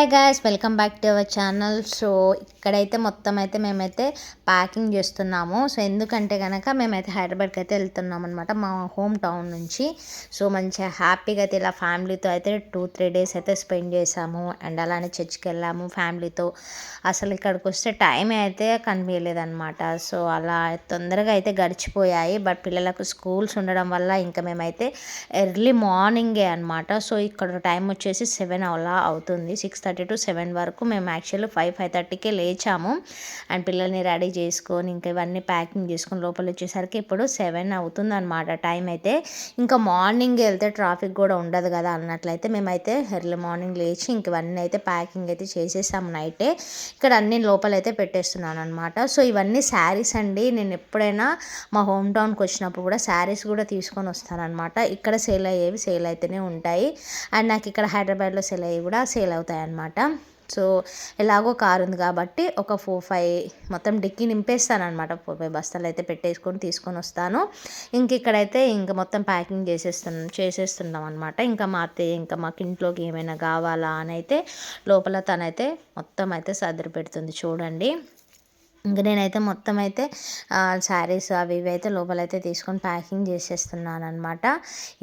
Hi guys welcome back to our channel so ఇక్కడైతే మొత్తం అయితే మేమైతే ప్యాకింగ్ చేస్తున్నాము. సో ఎందుకంటే కనుక మేమైతే హైదరాబాద్కి అయితే వెళ్తున్నాం అనమాట మా హోమ్ టౌన్ నుంచి. సో మంచిగా హ్యాపీగా అయితే ఇలా ఫ్యామిలీతో అయితే టూ త్రీ డేస్ అయితే స్పెండ్ చేసాము అండ్ అలానే చర్చ్కి వెళ్ళాము ఫ్యామిలీతో అసలు ఇక్కడికి వస్తే టైం అయితే కనిపించలేదన్నమాట. సో అలా తొందరగా అయితే గడిచిపోయాయి. బట్ పిల్లలకు స్కూల్స్ ఉండడం వల్ల ఇంకా మేమైతే ఎర్లీ మార్నింగే అనమాట సో ఇక్కడ టైం వచ్చేసి సెవెన్ అలా అవుతుంది సిక్స్ థర్టీ టు సెవెన్ వరకు మేము యాక్చువల్లీ ఫైవ్ ఫైవ్ థర్టీకే లేచాము. అండ్ పిల్లల్ని రెడీ చేసుకొని ఇంకా ఇవన్నీ ప్యాకింగ్ చేసుకొని లోపల వచ్చేసరికి ఇప్పుడు సెవెన్ అవుతుంది అనమాట టైం అయితే. ఇంకా మార్నింగ్ వెళ్తే ట్రాఫిక్ కూడా ఉండదు కదా అన్నట్లయితే మేమైతే ఎర్లీ మార్నింగ్ లేచి ఇంక ఇవన్నీ అయితే ప్యాకింగ్ అయితే చేసేసాము నైటే. ఇక్కడ అన్ని లోపలైతే పెట్టేస్తున్నాను అనమాట సో ఇవన్నీ శారీస్ అండి. నేను ఎప్పుడైనా మా హోమ్ టౌన్కి వచ్చినప్పుడు కూడా శారీస్ కూడా తీసుకొని వస్తానమాట ఇక్కడ సేల్ అయ్యేవి సేల్ అయితేనే ఉంటాయి. అండ్ నాకు ఇక్కడ హైదరాబాద్లో సేల్ అయ్యేవి కూడా సేల్ అవుతాయి అన్నమాట సో ఎలాగో కారు ఉంది కాబట్టి ఒక ఫోర్ ఫైవ్ మొత్తం డిక్కీ నింపేస్తాను అనమాట ఫోర్ ఫైవ్ బస్తాలు అయితే పెట్టేసుకొని తీసుకొని వస్తాను. ఇంక ఇక్కడైతే ఇంకా మొత్తం ప్యాకింగ్ చేసేస్తున్నాం చేసేస్తున్నాం అనమాట ఇంకా మా అత్తయ్య ఇంకా మాకు ఇంట్లోకి ఏమైనా కావాలా అని అయితే లోపల తనైతే మొత్తం అయితే సర్దిరి పెడుతుంది చూడండి. ఇంకా నేనైతే మొత్తం అయితే శారీస్ అవి ఇవి అయితే లోపలైతే తీసుకొని ప్యాకింగ్ చేసేస్తున్నాను అనమాట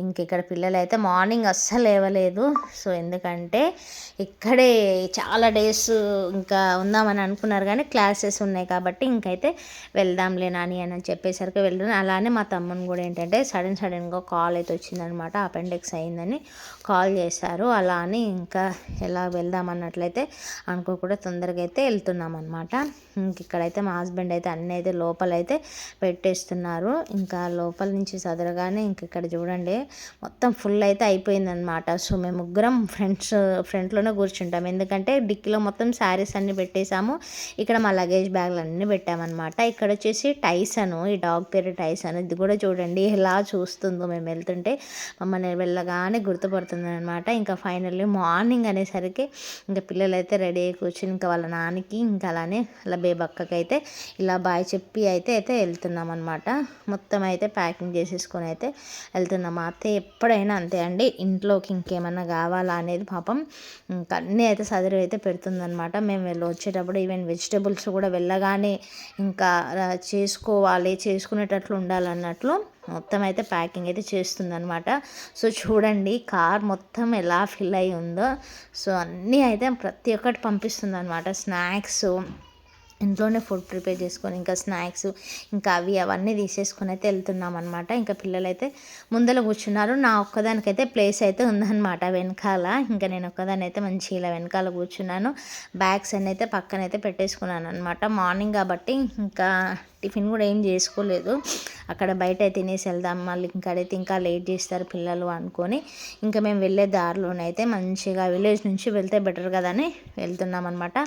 ఇంక ఇక్కడ పిల్లలు అయితే మార్నింగ్ అస్సలు లేవలేదు. సో ఎందుకంటే ఇక్కడే చాలా డేస్ ఇంకా ఉందామని అనుకున్నారు కానీ క్లాసెస్ ఉన్నాయి కాబట్టి ఇంకైతే వెళ్దాంలే నాని అని చెప్పేసరికి వెళ్దాం అలానే మా తమ్ముని కూడా ఏంటంటే సడన్ సడన్గా కాల్ అయితే వచ్చిందనమాట అపెండిక్స్ అయిందని కాల్ చేశారు. అలా అని ఇంకా ఎలా వెళ్దాం అన్నట్లయితే అనుకోకుండా తొందరగా అయితే వెళ్తున్నాం అనమాట ఇంక ఇక్కడ అయితే మా హస్బెండ్ అయితే అన్నీ అయితే లోపలైతే పెట్టేస్తున్నారు. ఇంకా లోపల నుంచి చదరగానే ఇంక ఇక్కడ చూడండి మొత్తం ఫుల్ అయితే అయిపోయిందనమాట సో మేము ముగ్గురం ఫ్రెండ్స్ ఫ్రంట్లోనే కూర్చుంటాం. ఎందుకంటే డిక్కీలో మొత్తం శారీస్ అన్నీ పెట్టేశాము. ఇక్కడ మా లగేజ్ బ్యాగ్లు అన్నీ పెట్టామన్నమాట. ఇక్కడ వచ్చేసి టైసను ఈ డాగ్ పేరు టైసన్. ఇది కూడా చూడండి ఎలా చూస్తుందో మేము వెళ్తుంటే మమ్మల్ని వెళ్ళగానే గుర్తుపడుతుంది అనమాట ఇంకా ఫైనల్లీ మార్నింగ్ అనేసరికి ఇంకా పిల్లలు అయితే రెడీ అయ్యి కూర్చుని ఇంకా వాళ్ళ నాన్నకి ఇంకా అలానే అలా బేబక్కకి అయితే ఇలా బాయ్ చెప్పి అయితే అయితే వెళ్తున్నాం అనమాట మొత్తం అయితే ప్యాకింగ్ చేసేసుకొని అయితే వెళ్తున్నాం. అయితే ఎప్పుడైనా అంతే అండి ఇంట్లోకి ఇంకేమైనా కావాలా అనేది పాపం అన్నీ అయితే సదిరి అయితే పెడుతుందనమాట మేము వెళ్ళి వచ్చేటప్పుడు ఈవెన్ వెజిటేబుల్స్ కూడా వెళ్ళగానే ఇంకా చేసుకోవాలి చేసుకునేటట్లు ఉండాలన్నట్లు మొత్తం అయితే ప్యాకింగ్ అయితే చేస్తుందనమాట సో చూడండి కార్ మొత్తం ఎలా ఫిల్ అయి ఉందో. సో అన్నీ అయితే ప్రతి ఒక్కటి పంపిస్తుంది అనమాట స్నాక్స్ ఇంట్లోనే ఫుడ్ ప్రిపేర్ చేసుకొని ఇంకా స్నాక్స్ ఇంకా అవి అవన్నీ తీసేసుకొని అయితే వెళ్తున్నాం అనమాట ఇంకా పిల్లలైతే ముందర కూర్చున్నారు. నా ఒక్కదానికైతే ప్లేస్ అయితే ఉందన్నమాట వెనకాల. ఇంకా నేను ఒక్కదాని అయితే మంచి ఇలా వెనకాల కూర్చున్నాను. బ్యాగ్స్ అన్నీ అయితే పక్కన అయితే పెట్టేసుకున్నాను అనమాట మార్నింగ్ కాబట్టి ఇంకా టిఫిన్ కూడా ఏం చేసుకోలేదు. అక్కడ బయట తినేసి వెళ్దాం. మళ్ళీ ఇంకాడైతే ఇంకా లేట్ చేస్తారు పిల్లలు అనుకొని. ఇంకా మేము వెళ్ళే దారిలోనైతే మంచిగా విలేజ్ నుంచి వెళ్తే బెటర్ కదా అని వెళ్తున్నాం అనమాట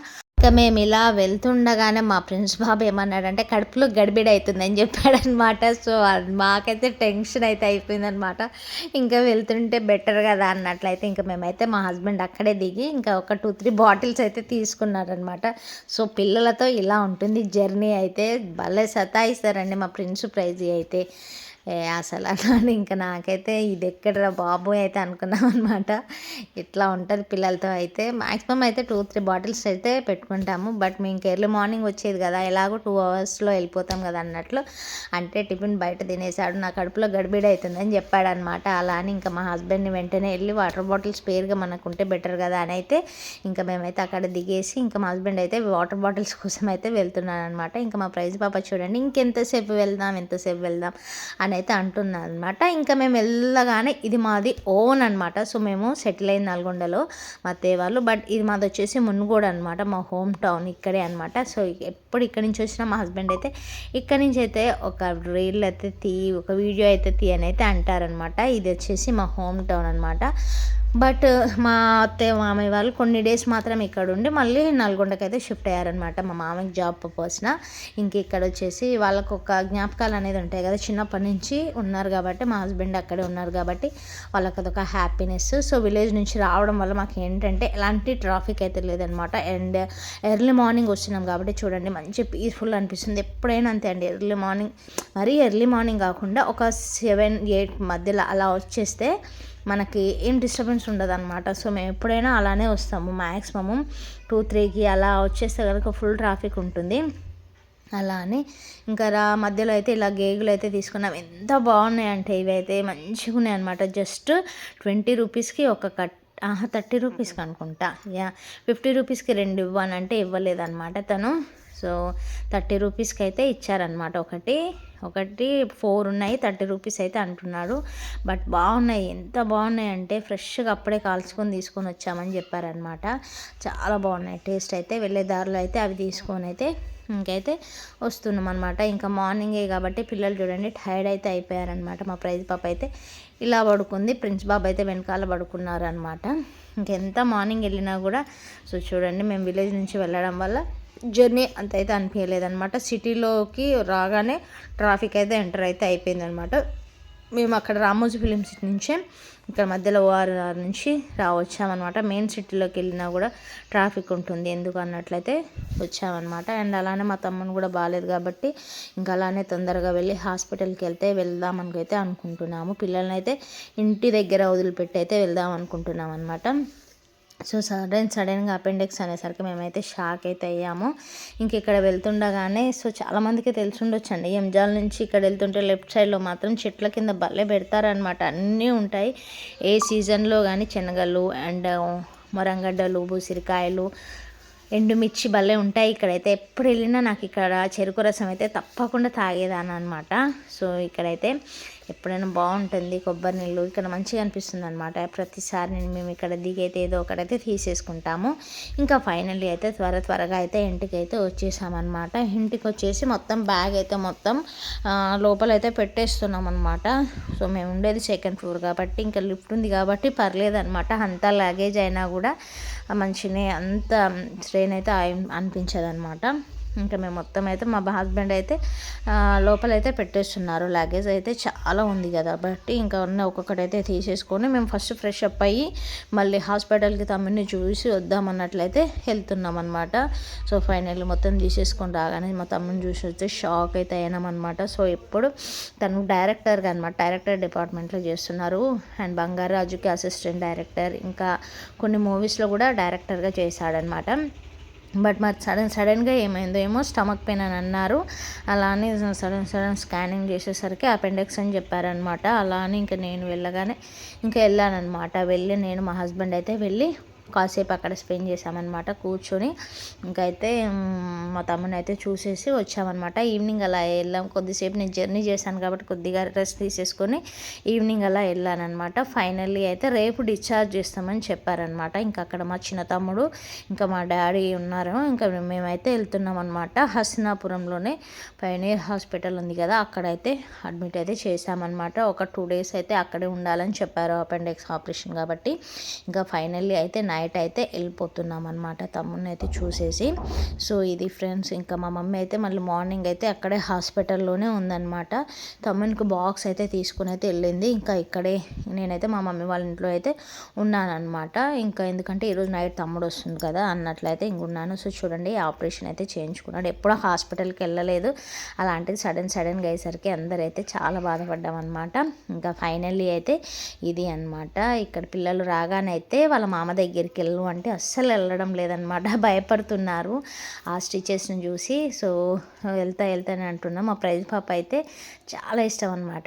ఇంకా మేము ఇలా వెళ్తుండగానే మా ప్రిన్స్ బాబు ఏమన్నాడంటే కడుపులో గడిబిడి అవుతుందని చెప్పాడనమాట సో మాకైతే టెన్షన్ అయితే అయిపోయిందనమాట ఇంకా వెళ్తుంటే బెటర్ కదా అన్నట్లయితే ఇంకా మేమైతే మా హస్బెండ్ అక్కడే దిగి ఇంకా ఒక టూ త్రీ బాటిల్స్ అయితే తీసుకున్నారనమాట సో పిల్లలతో ఇలా ఉంటుంది జర్నీ అయితే. భలే సతాయిస్తారండి మా ప్రిన్స్ ప్రైజ్ అయితే. అసలు అలానే ఇంకా నాకైతే ఇది ఎక్కడరా బాబు అయితే అనుకున్నాం అనమాట ఇట్లా ఉంటుంది పిల్లలతో అయితే. మ్యాక్సిమం అయితే టూ త్రీ బాటిల్స్ అయితే పెట్టుకుంటాము. బట్ మేము ఎర్లీ మార్నింగ్ వచ్చేది కదా ఎలాగో టూ అవర్స్లో వెళ్ళిపోతాం కదా అన్నట్లు. అంటే టిఫిన్ బయట తినేసాడు నా కడుపులో గడిబిడి అవుతుందని చెప్పాడనమాట అలా అని ఇంకా మా హస్బెండ్ని వెంటనే వెళ్ళి వాటర్ బాటిల్స్ పేరుగా మనకు ఉంటే బెటర్ కదా అని అయితే ఇంకా మేమైతే అక్కడ దిగేసి ఇంకా మా హస్బెండ్ అయితే వాటర్ బాటిల్స్ కోసం అయితే వెళ్తున్నాను అనమాట ఇంకా మా ప్రైజ్ పాప చూడండి. ఇంకెంతసేపు వెళ్దాం ఎంతసేపు వెళ్దాం అని అయితే అంటున్నారు అనమాట ఇంకా మేము వెళ్ళగానే ఇది మాది ఓన్ అనమాట సో మేము సెటిల్ అయింది నల్గొండలో మా వాళ్ళు. బట్ ఇది మాది వచ్చేసి మునుగోడు అనమాట మా హోమ్ టౌన్ ఇక్కడే అనమాట సో ఎప్పుడు ఇక్కడి నుంచి వచ్చినా మా హస్బెండ్ అయితే ఇక్కడి నుంచి అయితే ఒక రీల్ అయితే తీ ఒక వీడియో అయితే తీ అని అయితే అంటారనమాట ఇది వచ్చేసి మా హోమ్ టౌన్ అనమాట బట్ మా అత్తయ్య మామయ్య వాళ్ళు కొన్ని డేస్ మాత్రం ఇక్కడ ఉండి మళ్ళీ నల్గొండకి అయితే షిఫ్ట్ అయ్యారనమాట మా మామయ్యకి జాబ్ పర్పస్న. ఇంక ఇక్కడ వచ్చేసి వాళ్ళకు ఒక జ్ఞాపకాలు అనేది ఉంటాయి కదా చిన్నప్పటి నుంచి ఉన్నారు కాబట్టి మా హస్బెండ్ అక్కడే ఉన్నారు కాబట్టి వాళ్ళకి అదొక హ్యాపీనెస్ సో విలేజ్ నుంచి రావడం వల్ల మాకు ఏంటంటే ఎలాంటి ట్రాఫిక్ అయితే లేదనమాట అండ్ ఎర్లీ మార్నింగ్ వస్తున్నాం కాబట్టి చూడండి మంచి పీస్ఫుల్ అనిపిస్తుంది. ఎప్పుడైనా అంతే అండి ఎర్లీ మార్నింగ్ మరీ ఎర్లీ మార్నింగ్ కాకుండా ఒక సెవెన్ ఎయిట్ మధ్యలో అలా వచ్చేస్తే మనకి ఏం డిస్టర్బెన్స్ ఉండదు అనమాట సో మేము ఎప్పుడైనా అలానే వస్తాము. మ్యాక్సిమము టూ త్రీకి అలా వచ్చేస్తే కనుక ఫుల్ ట్రాఫిక్ ఉంటుంది. అలా అని ఇంకా రా మధ్యలో అయితే ఇలా గేగులు అయితే తీసుకున్నాం. ఎంత బాగున్నాయి అంటే ఇవి అయితే మంచిగా ఉన్నాయి అనమాట జస్ట్ ట్వంటీ రూపీస్కి ఒక కట్ ఆహా థర్టీ రూపీస్కి అనుకుంటా. యా ఫిఫ్టీ రూపీస్కి రెండు ఇవ్వనంటే ఇవ్వలేదన్నమాట తను. సో థర్టీ రూపీస్కి అయితే ఇచ్చారనమాట ఒకటి ఒకటి ఫోర్ ఉన్నాయి థర్టీ రూపీస్ అయితే అంటున్నాడు బట్ బాగున్నాయి. ఎంత బాగున్నాయి అంటే ఫ్రెష్గా అప్పుడే కాల్చుకొని తీసుకొని వచ్చామని చెప్పారనమాట చాలా బాగున్నాయి. టేస్ట్ అయితే వెళ్ళే దారిలో అయితే అవి తీసుకొని అయితే ఇంకైతే వస్తున్నాం అనమాట ఇంకా మార్నింగే కాబట్టి పిల్లలు చూడండి టైర్డ్ అయితే అయిపోయారనమాట మా ప్రైజ్ పాప అయితే ఇలా పడుకుంది. ప్రిన్స్ బాబు అయితే వెనకాల పడుకున్నారనమాట ఇంకెంత మార్నింగ్ వెళ్ళినా కూడా సో చూడండి మేము విలేజ్ నుంచి వెళ్ళడం వల్ల జర్నీ అంత అయితే అనిపించలేదన్నమాట సిటీలోకి రాగానే ట్రాఫిక్ అయితే ఎంటర్ అయితే అయిపోయిందనమాట మేము అక్కడ రామోజీ ఫిలిం సిటీ నుంచే ఇక్కడ మధ్యలో ఓఆర్ఆర్ నుంచి రావచ్చామన్నమాట. మెయిన్ సిటీలోకి వెళ్ళినా కూడా ట్రాఫిక్ ఉంటుంది. ఎందుకు అన్నట్లయితే వచ్చామన్నమాట. అండ్ అలానే మా తమ్ముని కూడా బాగాలేదు కాబట్టి ఇంకా అలానే తొందరగా వెళ్ళి హాస్పిటల్కి వెళ్తే వెళ్దామనికైతే అనుకుంటున్నాము. పిల్లల్ని అయితే ఇంటి దగ్గర వదిలిపెట్టి అయితే వెళ్దాం అనుకుంటున్నాం అనమాట సో సడన్ సడన్గా అపెండిక్స్ అనేసరికి మేమైతే షాక్ అయితే అయ్యాము. ఇంక ఇక్కడ వెళ్తుండగానే సో చాలామందికి తెలిసి ఉండొచ్చండి ఎంజాల్ నుంచి ఇక్కడ వెళ్తుంటే లెఫ్ట్ సైడ్లో మాత్రం చెట్ల కింద భలే పెడతారనమాట అన్నీ ఉంటాయి. ఏ సీజన్లో కానీ శనగలు అండ్ మొరంగడ్డలు బూసిరికాయలు ఎండుమిర్చి భలే ఉంటాయి ఇక్కడైతే. ఎప్పుడు వెళ్ళినా నాకు ఇక్కడ చెరుకు రసం అయితే తప్పకుండా తాగేదాన్ని అనమాట సో ఇక్కడైతే ఎప్పుడైనా బాగుంటుంది కొబ్బరి నీళ్ళు. ఇక్కడ మంచిగా అనిపిస్తుంది అనమాట ప్రతిసారి నేను మేము ఇక్కడ దిగైతే ఏదో ఒకటైతే తీసేసుకుంటాము. ఇంకా ఫైనల్లీ అయితే త్వర త్వరగా అయితే ఇంటికి అయితే వచ్చేసామన్నమాట. ఇంటికి వచ్చేసి మొత్తం బ్యాగ్ అయితే మొత్తం లోపల అయితే పెట్టేస్తున్నాం అనమాట సో మేము ఉండేది సెకండ్ ఫ్లోర్ కాబట్టి ఇంకా లిఫ్ట్ ఉంది కాబట్టి పర్లేదనమాట అంత లగేజ్ అయినా కూడా మంచిగా అంత స్ట్రెయిన్ అయితే అనిపించదనమాట ఇంకా మేము మొత్తం అయితే మా హస్బెండ్ అయితే లోపలైతే పెట్టేస్తున్నారు లగేజ్ అయితే చాలా ఉంది కదా. బట్టి ఇంకా ఉన్న ఒక్కొక్కటి అయితే తీసేసుకొని మేము ఫస్ట్ ఫ్రెష్ అప్ అయ్యి మళ్ళీ హాస్పిటల్కి తమ్ముడిని చూసి వద్దామన్నట్లయితే వెళ్తున్నాం అనమాట సో ఫైనల్ మొత్తం తీసేసుకొని రాగానే మా తమ్ముని చూసి వస్తే షాక్ అయితే అయినామన్నమాట సో ఎప్పుడు తను డైరెక్టర్గా అనమాట డైరెక్టర్ డిపార్ట్మెంట్లో చేస్తున్నారు. అండ్ బంగారాజుకి అసిస్టెంట్ డైరెక్టర్ ఇంకా కొన్ని మూవీస్లో కూడా డైరెక్టర్గా చేశాడనమాట బట్ మరి సడన్ సడన్గా ఏమైందో ఏమో స్టమక్ పెయిన్ అని అన్నారు. అలానే సడన్ సడన్ స్కానింగ్ చేసేసరికి అపెండిక్స్ అని చెప్పారనమాట. అలా అని ఇంకా నేను వెళ్ళగానే ఇంకా వెళ్ళానమాట వెళ్ళి నేను మా హస్బెండ్ అయితే వెళ్ళి కాసేపు అక్కడ స్పెండ్ చేసామన్నమాట కూర్చొని. ఇంకైతే మా తమ్ముని అయితే చూసేసి వచ్చామన్నమాట. ఈవినింగ్ అలా వెళ్ళాం. కొద్దిసేపు నేను జర్నీ చేశాను కాబట్టి కొద్దిగా రెస్ట్ తీసేసుకొని ఈవినింగ్ అలా వెళ్ళానమాట ఫైనల్లీ అయితే రేపు డిశ్చార్జ్ చేస్తామని చెప్పారనమాట ఇంకా అక్కడ మా చిన్న తమ్ముడు ఇంకా మా డాడీ ఉన్నారు. ఇంకా మేమైతే వెళ్తున్నాం అనమాట హస్నాపురంలోనే పైనీర్ హాస్పిటల్ ఉంది కదా అక్కడైతే అడ్మిట్ అయితే చేశామన్నమాట. ఒక టూ డేస్ అయితే అక్కడే ఉండాలని చెప్పారు అపెండిక్స్ ఆపరేషన్ కాబట్టి. ఇంకా ఫైనల్లీ అయితే నైన్ నైట్ అయితే వెళ్ళిపోతున్నాం అనమాట తమ్ముని అయితే చూసేసి. సో ఇది ఫ్రెండ్స్ ఇంకా మా మమ్మీ అయితే మళ్ళీ మార్నింగ్ అయితే అక్కడే హాస్పిటల్లోనే ఉందన్నమాట. తమ్మునికి బాక్స్ అయితే తీసుకుని అయితే వెళ్ళింది. ఇంకా ఇక్కడే నేనైతే మా మమ్మీ వాళ్ళ ఇంట్లో అయితే ఉన్నానమాట ఇంకా ఎందుకంటే ఈరోజు నైట్ తమ్ముడు వస్తుంది కదా అన్నట్లయితే ఇంకున్నాను సో చూడండి ఆపరేషన్ అయితే చేయించుకున్నాడు. ఎప్పుడో హాస్పిటల్కి వెళ్ళలేదు. అలాంటిది సడన్ సడన్గా అయ్యేసరికి అందరైతే చాలా బాధపడ్డాం అనమాట ఇంకా ఫైనల్లీ అయితే ఇది అనమాట ఇక్కడ పిల్లలు రాగానే అయితే వాళ్ళ మామ దగ్గర దగ్గరికి వెళ్ళు అంటే అస్సలు వెళ్ళడం లేదనమాట భయపడుతున్నారు. ఆ స్టిచెస్ని చూసి సో వెళ్తా వెళ్తానే అంటున్నాం. మా ప్రైజ్ పాప అయితే చాలా ఇష్టం అనమాట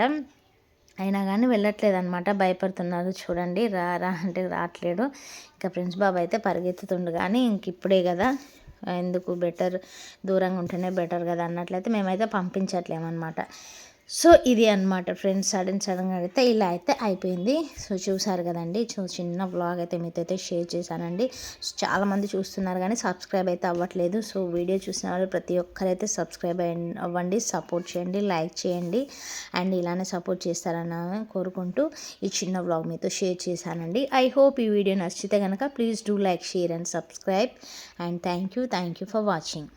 అయినా కానీ వెళ్ళట్లేదు అనమాట భయపడుతున్నారు. చూడండి రా రా అంటే రావట్లేడు. ఇంకా ప్రిన్స్ బాబు అయితే పరిగెత్తుతుండు కానీ ఇంక ఇప్పుడే కదా. ఎందుకు బెటర్ దూరంగా ఉంటేనే బెటర్ కదా అన్నట్లయితే మేమైతే పంపించట్లేమన్నమాట. సో ఇది అనమాట ఫ్రెండ్స్ సడన్ సడన్గా అయితే ఇలా అయితే అయిపోయింది. సో చూసారు కదండి సో చిన్న బ్లాగ్ అయితే మీతో అయితే షేర్ చేశానండి. చాలామంది చూస్తున్నారు కానీ సబ్స్క్రైబ్ అయితే అవ్వట్లేదు. సో వీడియో చూసిన వాళ్ళు ప్రతి ఒక్కరైతే సబ్స్క్రైబ్ అవ్వండి సపోర్ట్ చేయండి లైక్ చేయండి అండ్ ఇలానే సపోర్ట్ చేస్తారని కోరుకుంటూ ఈ చిన్న బ్లాగ్ మీతో షేర్ చేశానండి. ఐ హోప్ ఈ వీడియో నచ్చితే కనుక please do like share and subscribe and thank you thank you for watching.